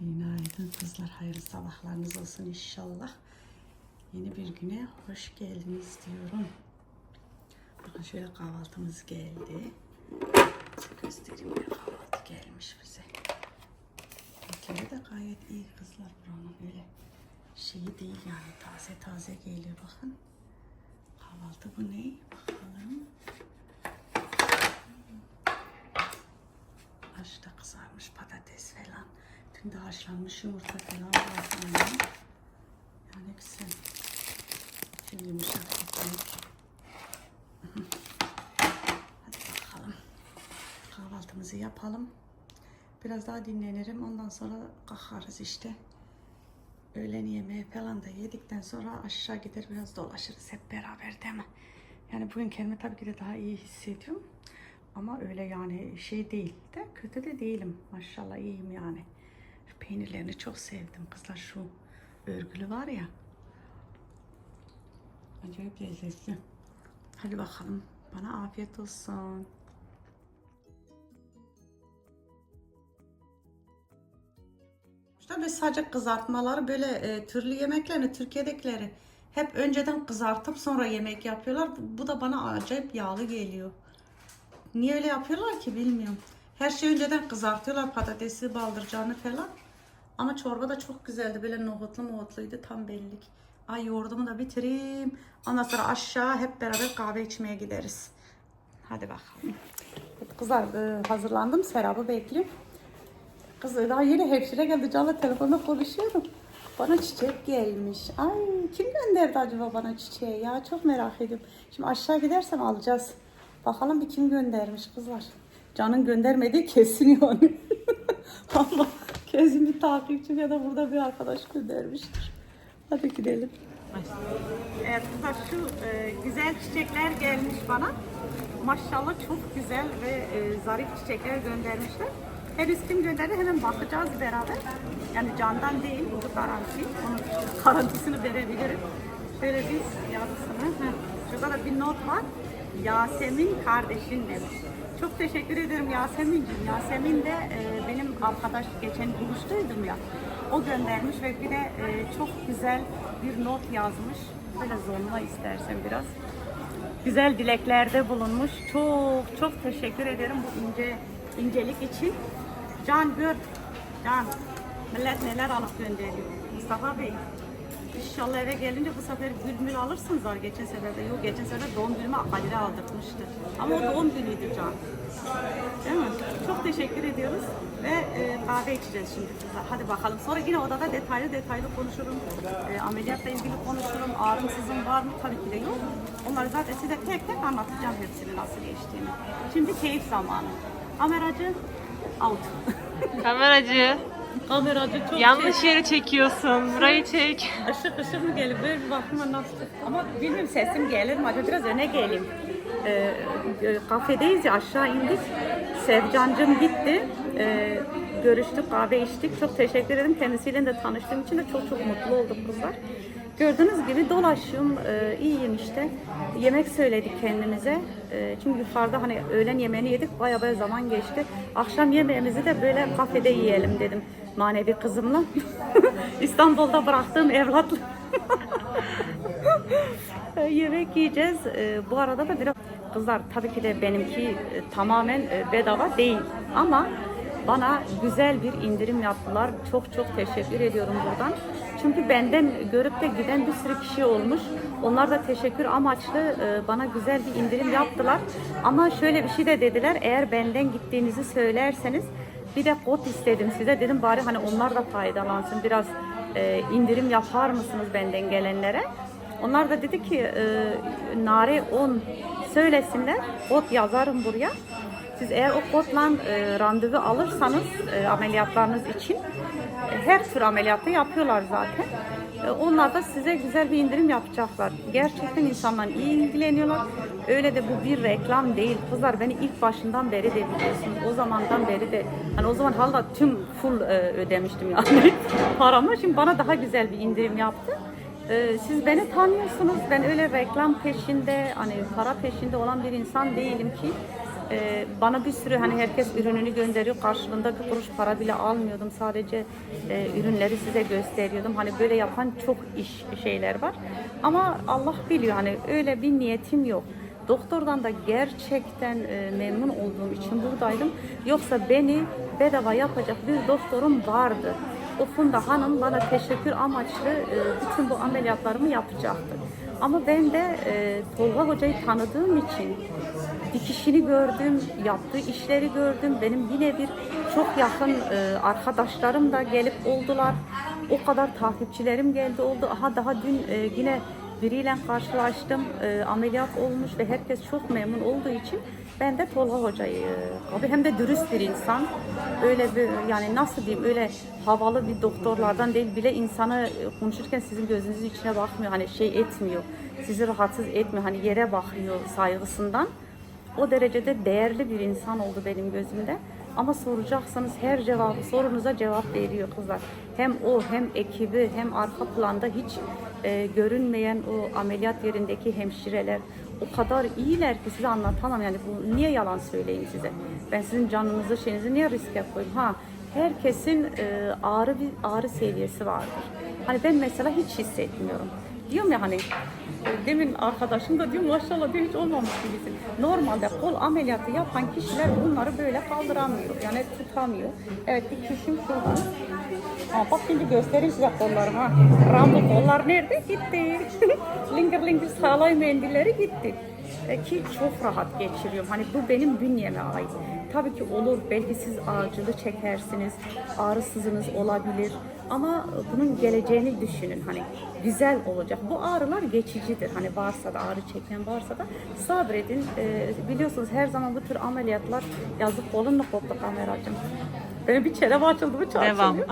Günaydın kızlar. Hayırlı sabahlarınız olsun inşallah. Yeni bir güne hoş geldiniz diyorum. Bakın şöyle kahvaltımız geldi. Göstereyim bir kahvaltı gelmiş bize. Renkleri de gayet iyi kızlar buranın öyle şeyi değil yani taze taze geliyor bakın. Kahvaltı bu ne? Bakalım. Haş da kızarmış patates falan. Dün de haşlanmış yumurta falan var. Yani güzel. Şimdi yumuşak bakalım. Kahvaltımızı yapalım. Biraz daha dinlenirim. Ondan sonra kalkarız işte. Öğlen yemeği falan da yedikten sonra aşağı gider biraz dolaşırız hep beraber değil mi? Yani bugün kendimi tabii ki de daha iyi hissediyorum. Ama öyle yani şey değil de kötü de değilim. Maşallah iyiyim yani. Şu peynirlerini çok sevdim kızlar şu örgülü var ya. Acayip lezzetli. Hadi bakalım. Bana afiyet olsun. İşte biz sadece kızartmaları böyle e, türlü yemeklerini Türkiye'dekileri hep önceden kızartıp sonra yemek yapıyorlar. Bu, bu da bana acayip yağlı geliyor. Niye öyle yapıyorlar ki bilmiyorum. Her şeyi önceden kızartıyorlar patatesi, baldırcanı falan. Ama çorba da çok güzeldi. Böyle nohutlu nohutluydu tam bellik. Ay yoğurdumu da bitireyim. Ondan sonra aşağı hep beraber kahve içmeye gideriz. Hadi bakalım. Kızlar e, hazırlandım. Serap'ı bekliyorum. Kız daha yeni hemşire geldi. Canlı telefonda konuşuyorum. Bana çiçek gelmiş. Ay kim gönderdi acaba bana çiçeği ya? Çok merak ediyorum. Şimdi aşağı gidersem alacağız. Bakalım bir kim göndermiş kızlar. Canın göndermediği kesin yani. Ama kesin bir takipçi ya da burada bir arkadaş göndermiştir. Hadi gidelim. Evet kızlar şu e, güzel çiçekler gelmiş bana. Maşallah çok güzel ve e, zarif çiçekler göndermişler. Henüz kim gönderdi hemen bakacağız beraber. Yani candan değil bu garanti. Onun garantisini verebilirim. Şöyle biz yazısını. Şurada da bir not var. Yasemin kardeşin demiş. Çok teşekkür ederim Yasemin'ciğim. Yasemin de e, benim arkadaş geçen buluştuydum ya. O göndermiş ve bir de e, çok güzel bir not yazmış. Böyle zorla istersen biraz. Güzel dileklerde bulunmuş. Çok çok teşekkür ederim bu ince incelik için. Can gör. Can. Millet neler alıp gönderiyor. Mustafa Bey. İnşallah eve gelince bu sefer gülmül alırsınız var geçen sefer de. Yok geçen sefer doğum günümü Kadir'e aldırtmıştı. Ama o doğum günüydü Can. Değil mi? Çok teşekkür ediyoruz. Ve e, kahve içeceğiz şimdi. Hadi bakalım. Sonra yine odada detaylı detaylı konuşurum. E, ameliyatla ilgili konuşurum. Ağrım sızım var mı? Tabii ki de yok. Onları zaten size tek tek anlatacağım hepsini nasıl geçtiğini. Şimdi keyif zamanı. Kameracı out. Kameracı. Kameracı çok Yanlış yere çekiyorsun. Burayı çek. Işık ışık mı gelir? Böyle bir bakıma nasıl? Ama bilmiyorum sesim gelir mi? Acaba biraz öne geleyim. Ee, e, kafedeyiz ya aşağı indik. Sevcancım gitti. Ee, görüştük, kahve içtik. Çok teşekkür ederim. Kendisiyle de tanıştığım için de çok çok mutlu olduk kızlar. Gördüğünüz gibi dolaşıyorum. Ee, iyiyim işte. Yemek söyledik kendimize. Ee, çünkü yukarıda hani öğlen yemeğini yedik. Baya baya zaman geçti. Akşam yemeğimizi de böyle kafede yiyelim dedim. Manevi kızımla. İstanbul'da bıraktığım evlatla. E, yemek yiyeceğiz. Ee, bu arada da biraz kızlar tabii ki de benimki e, tamamen e, bedava değil ama bana güzel bir indirim yaptılar. Çok çok teşekkür ediyorum buradan. Çünkü benden görüp de giden bir sürü kişi olmuş. Onlar da teşekkür amaçlı e, bana güzel bir indirim yaptılar. Ama şöyle bir şey de dediler. Eğer benden gittiğinizi söylerseniz bir de kod istedim size. Dedim bari hani onlar da faydalansın. Biraz e, indirim yapar mısınız benden gelenlere? Onlar da dedi ki e, Nare 10 söylesinler. Kod yazarım buraya. Siz eğer o kodla e, randevu alırsanız e, ameliyatlarınız için her tür ameliyatta yapıyorlar zaten. E, onlar da size güzel bir indirim yapacaklar. Gerçekten insanlar iyi ilgileniyorlar. Öyle de bu bir reklam değil. Kızlar beni ilk başından beri de biliyorsunuz. O zamandan beri de hani o zaman hala tüm full e, ödemiştim yani paramı. Şimdi bana daha güzel bir indirim yaptı. Ee, siz beni tanıyorsunuz. Ben öyle reklam peşinde, hani para peşinde olan bir insan değilim ki. Ee, bana bir sürü hani herkes ürününü gönderiyor. Karşılığında bir kuruş para bile almıyordum. Sadece e, ürünleri size gösteriyordum. Hani böyle yapan çok iş şeyler var. Ama Allah biliyor hani öyle bir niyetim yok. Doktordan da gerçekten e, memnun olduğum için buradaydım. Yoksa beni bedava yapacak bir doktorum vardı. O Funda Hanım bana teşekkür amaçlı e, bütün bu ameliyatlarımı yapacaktı. Ama ben de e, Tolga Hoca'yı tanıdığım için dikişini gördüm, yaptığı işleri gördüm. Benim yine bir çok yakın e, arkadaşlarım da gelip oldular. O kadar takipçilerim geldi oldu. Aha daha dün e, yine biriyle karşılaştım. E, ameliyat olmuş ve herkes çok memnun olduğu için ben de Tolga Hoca'yı e, abi hem de dürüst bir insan. Öyle bir yani nasıl diyeyim öyle havalı bir doktorlardan değil bile insanı e, konuşurken sizin gözünüzün içine bakmıyor. Hani şey etmiyor. Sizi rahatsız etmiyor. Hani yere bakıyor saygısından. O derecede değerli bir insan oldu benim gözümde. Ama soracaksanız her cevabı sorunuza cevap veriyor kızlar. Hem o hem ekibi hem arka planda hiç e, görünmeyen o ameliyat yerindeki hemşireler o kadar iyiler ki size anlatamam yani bu niye yalan söyleyeyim size. Ben sizin canınızı şeyinizi niye riske koyayım? Ha herkesin e, ağrı bir ağrı seviyesi vardır. Hani ben mesela hiç hissetmiyorum. Diyorum ya hani e, demin arkadaşım da diyor maşallah diyor hiç olmamış gibisin. Normalde kol ameliyatı yapan kişiler bunları böyle kaldıramıyor. Yani tutamıyor. Evet bir kişim şurada. Ha, bak şimdi göstereyim size kollarımı. ha. Rambo kollar nerede? Gitti. linger linger sağlay mendilleri gitti. E, ki çok rahat geçiriyorum. Hani bu benim bünyeme ait. Tabii ki olur. Belki siz ağrıcılı çekersiniz. Ağrısızınız olabilir. Ama bunun geleceğini düşünün. Hani güzel olacak. Bu ağrılar geçicidir. Hani varsa da ağrı çeken varsa da sabredin. E, biliyorsunuz her zaman bu tür ameliyatlar yazık kolun mu koptu kameracığım? Benim bir çenem açıldı mı Devam. çarpılıyor.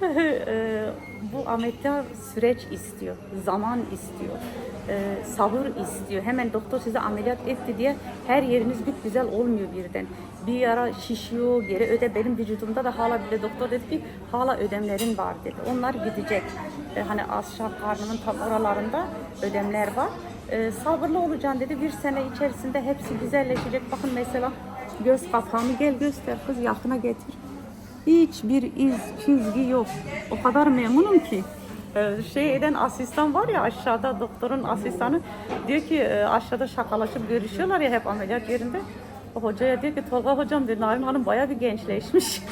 Eee, bu ameliyat süreç istiyor, zaman istiyor, eee, sabır istiyor. Hemen doktor size ameliyat etti diye her yeriniz güzel olmuyor birden. Bir ara şişiyor, geri öde. Benim vücudumda da hala bile doktor dedi ki hala ödemlerin var dedi. Onlar gidecek. E, hani aşağı karnının tam oralarında ödemler var. E, sabırlı olacaksın dedi. Bir sene içerisinde hepsi güzelleşecek. Bakın mesela göz kapağını gel göster kız yakına getir. Hiçbir iz, çizgi yok. O kadar memnunum ki. Ee, şey eden asistan var ya aşağıda doktorun asistanı diyor ki e, aşağıda şakalaşıp görüşüyorlar ya hep ameliyat yerinde. O hocaya diyor ki Tolga hocam dedi Narin Hanım baya bir gençleşmiş.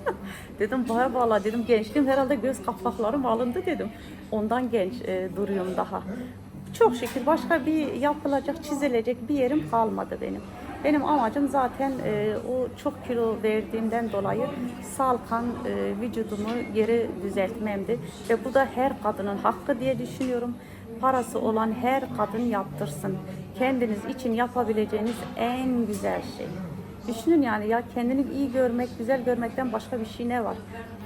dedim baya valla dedim gençliğim herhalde göz kapaklarım alındı dedim. Ondan genç e, duruyorum daha. Çok şükür başka bir yapılacak, çizilecek bir yerim kalmadı benim. Benim amacım zaten e, o çok kilo verdiğimden dolayı salkan e, vücudumu geri düzeltmemdi. Ve bu da her kadının hakkı diye düşünüyorum. Parası olan her kadın yaptırsın. Kendiniz için yapabileceğiniz en güzel şey. Düşünün yani ya kendini iyi görmek, güzel görmekten başka bir şey ne var?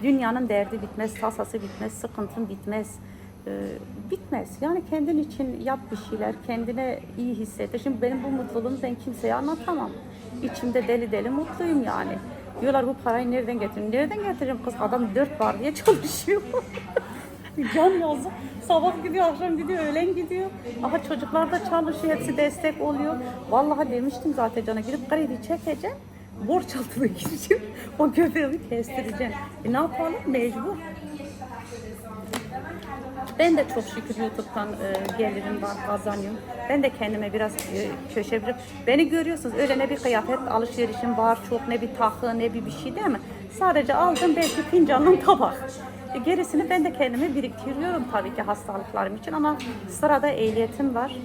Dünyanın derdi bitmez, tasası bitmez, sıkıntın bitmez. Ee, bitmez. Yani kendin için yap bir şeyler, kendine iyi hisset. Şimdi benim bu mutluluğumu ben kimseye anlatamam. İçimde deli deli mutluyum yani. Diyorlar bu parayı nereden getirin? Nereden getireceğim kız? Adam dört var diye çalışıyor. Can yazık. Sabah gidiyor, akşam gidiyor, öğlen gidiyor. Aha çocuklar da çalışıyor, hepsi destek oluyor. Vallahi demiştim zaten cana gidip kredi çekeceğim. Borç altına gireceğim. O göbeğimi kestireceğim. E ne yapalım? Mecbur. Ben de çok şükür YouTube'dan e, gelirim var, kazanıyorum. Ben de kendime biraz e, köşe bir... Beni görüyorsunuz öyle ne bir kıyafet alışverişim var çok ne bir takı ne bir bir şey değil mi? Sadece aldım belki fincanla tabak. E, gerisini ben de kendime biriktiriyorum tabii ki hastalıklarım için ama sırada ehliyetim var.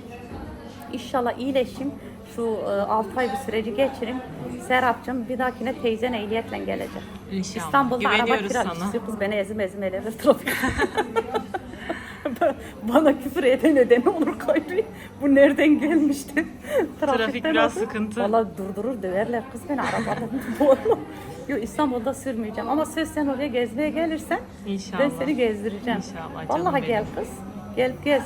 İnşallah iyileşim. Şu 6 ay bir süreci geçireyim. Serapcığım bir dahakine teyzen ehliyetle gelecek. İnşallah. İstanbul'da araba Güveniyoruz sana. Kız beni ezim ezim eler trafik. Bana küfür eden edeni olur Kayri. Bu nereden gelmişti? Trafik biraz oldu. sıkıntı. Valla durdurur döverler kız beni arabadan. Vallahi. Yok İstanbul'da sürmeyeceğim ama söz sen oraya gezmeye gelirsen İnşallah. ben seni gezdireceğim. İnşallah canım Vallahi gel benim. kız. Gel gez.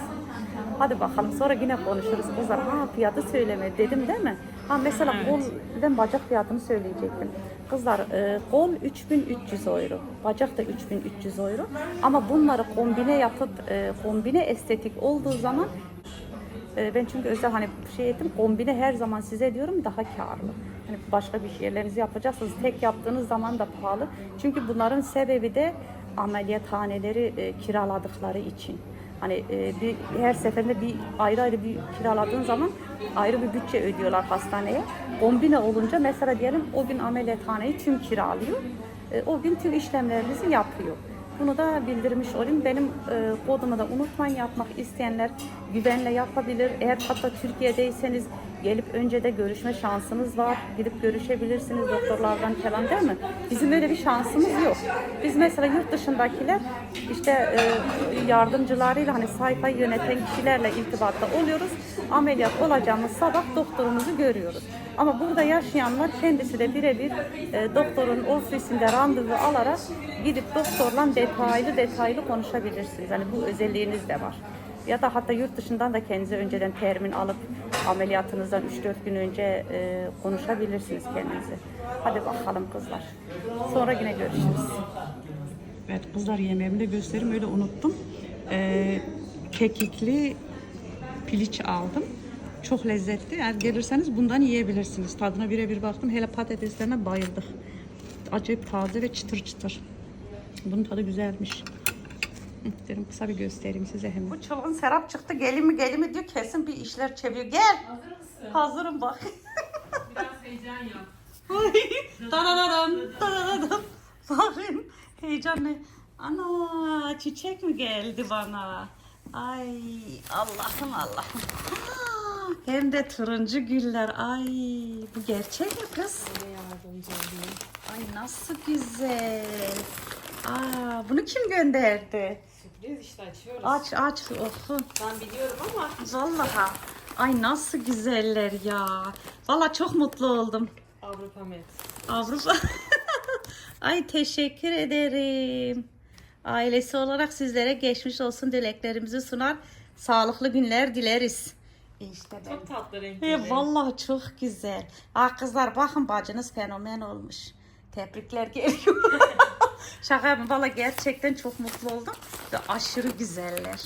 Hadi bakalım sonra yine konuşuruz kızlar. Ha fiyatı söyleme dedim değil mi? Ha mesela Evet. kol ben bacak fiyatını söyleyecektim. Kızlar e, kol 3300 euro. Bacak da 3300 euro. Ama bunları kombine yapıp e, kombine estetik olduğu zaman E, ben çünkü özel hani şey ettim kombine her zaman size diyorum daha karlı. Hani başka bir şeylerinizi yapacaksınız. Tek yaptığınız zaman da pahalı. Çünkü bunların sebebi de ameliyathaneleri e, kiraladıkları için. Hani e, bir her seferinde bir ayrı ayrı bir kiraladığın zaman ayrı bir bütçe ödüyorlar hastaneye. Kombine olunca mesela diyelim o gün ameliyathaneyi tüm kiralıyor. E, o gün tüm işlemlerinizi yapıyor. Bunu da bildirmiş olayım. Benim e, kodumu da unutmayın yapmak isteyenler güvenle yapabilir. Eğer hatta Türkiye'deyseniz gelip önce de görüşme şansınız var. Gidip görüşebilirsiniz doktorlardan falan değil mi? Bizim öyle bir şansımız yok. Biz mesela yurt dışındakiler işte e, yardımcılarıyla hani sayfayı yöneten kişilerle irtibatta oluyoruz. Ameliyat olacağımız sabah doktorumuzu görüyoruz. Ama burada yaşayanlar kendisi de birebir e, doktorun ofisinde randevu alarak gidip doktorla detaylı detaylı konuşabilirsiniz. Hani bu özelliğiniz de var. Ya da hatta yurt dışından da kendinize önceden termin alıp ameliyatınızdan 3-4 gün önce e, konuşabilirsiniz kendinize. Hadi bakalım kızlar. Sonra yine görüşürüz. Evet kızlar yemeğimi de göstereyim öyle unuttum. Ee, kekikli piliç aldım. Çok lezzetli. Eğer gelirseniz bundan yiyebilirsiniz. Tadına birebir baktım. Hele patateslerine bayıldık. Acayip taze ve çıtır çıtır. Bunun tadı güzelmiş. Dedim kısa bir göstereyim size hemen. Bu çılgın Serap çıktı. Gelin mi gelin mi diyor. Kesin bir işler çeviriyor. Gel. Hazır mısın? Hazırım bak. Biraz heyecan yap. Dadadadan, dadadadan. Bakın heyecan ne? Ana çiçek mi geldi bana? Ay Allah'ım Allah'ım. Hem de turuncu güller. Ay bu gerçek mi kız? Ay nasıl güzel. Aa, bunu kim gönderdi? Sürpriz işte açıyoruz. Aç aç oku. Ben biliyorum ama Vallahi. Ay nasıl güzeller ya. Vallahi çok mutlu oldum. Avrupa Met. Avrupa. Ay teşekkür ederim. Ailesi olarak sizlere geçmiş olsun dileklerimizi sunar. Sağlıklı günler dileriz. İşte ben. Çok tatlı renkleri. E, vallahi çok güzel. Ah kızlar bakın bacınız fenomen olmuş. Tebrikler geliyor. Şaka yapma. Valla gerçekten çok mutlu oldum. Ve aşırı güzeller.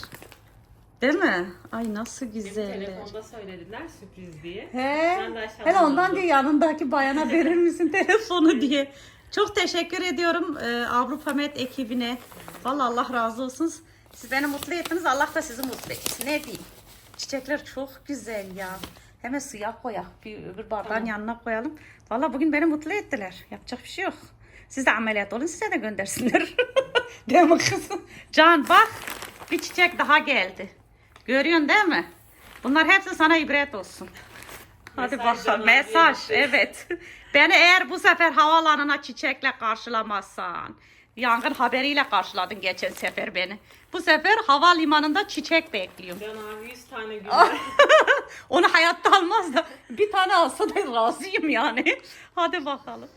Değil mi? Ay nasıl Benim güzeller. telefonda söylediler sürpriz diye. He. Ben de aşağıdan Hele ondan aldım. diye yanındaki bayana verir misin telefonu diye. Çok teşekkür ediyorum e, Avrupa Med ekibine. Vallahi Allah razı olsun. Siz beni mutlu ettiniz. Allah da sizi mutlu etsin. Ne diyeyim? Çiçekler çok güzel ya. Hemen suya koyak. Bir öbür bardağın yanına koyalım. Vallahi bugün beni mutlu ettiler. Yapacak bir şey yok. Siz de ameliyat olun size de göndersinler. değil mi kızım? Can bak bir çiçek daha geldi. Görüyorsun değil mi? Bunlar hepsi sana ibret olsun. Hadi Mesaj bakalım. Mesaj. Evet. Beni eğer bu sefer havaalanına çiçekle karşılamazsan, yangın haberiyle karşıladın geçen sefer beni. Bu sefer havalimanında çiçek bekliyorum. Can abi 100 tane gül. Onu hayatta almaz da bir tane alsa da razıyım yani. Hadi bakalım.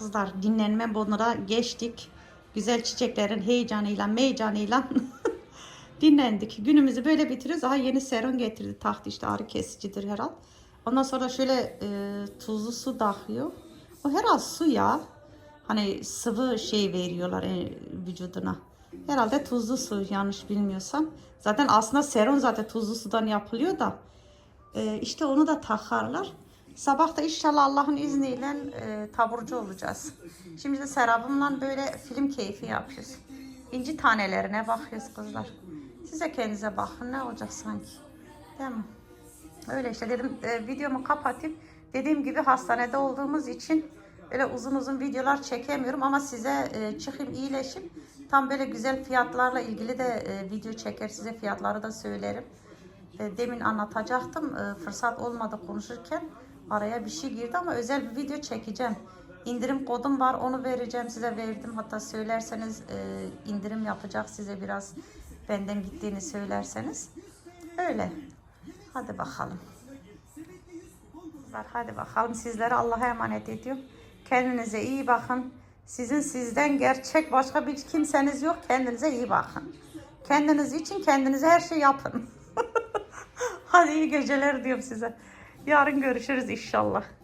Kızlar dinlenme moduna geçtik. Güzel çiçeklerin heyecanıyla meyecanıyla dinlendik. Günümüzü böyle bitiriyoruz. Aha yeni serum getirdi taht işte ağrı kesicidir herhal. Ondan sonra şöyle e, tuzlu su dahıyor. O herhal su ya. Hani sıvı şey veriyorlar e, vücuduna. Herhalde tuzlu su yanlış bilmiyorsam. Zaten aslında serum zaten tuzlu sudan yapılıyor da. E, işte onu da takarlar. Sabah da inşallah Allah'ın izniyle e, taburcu olacağız. Şimdi de Serap'ımla böyle film keyfi yapıyoruz. İnci tanelerine bakıyoruz kızlar. Size kendinize bakın ne olacak sanki. Değil mi? Öyle işte dedim e, videomu kapatayım. Dediğim gibi hastanede olduğumuz için öyle uzun uzun videolar çekemiyorum ama size e, çıkayım iyileşim. Tam böyle güzel fiyatlarla ilgili de e, video çeker size fiyatları da söylerim. E, demin anlatacaktım e, fırsat olmadı konuşurken araya bir şey girdi ama özel bir video çekeceğim. İndirim kodum var onu vereceğim size verdim hatta söylerseniz e, indirim yapacak size biraz benden gittiğini söylerseniz öyle. Hadi bakalım. Hadi bakalım sizlere Allah'a emanet ediyorum. Kendinize iyi bakın. Sizin sizden gerçek başka bir kimseniz yok. Kendinize iyi bakın. Kendiniz için kendinize her şey yapın. Hadi iyi geceler diyorum size. Yarın görüşürüz inşallah.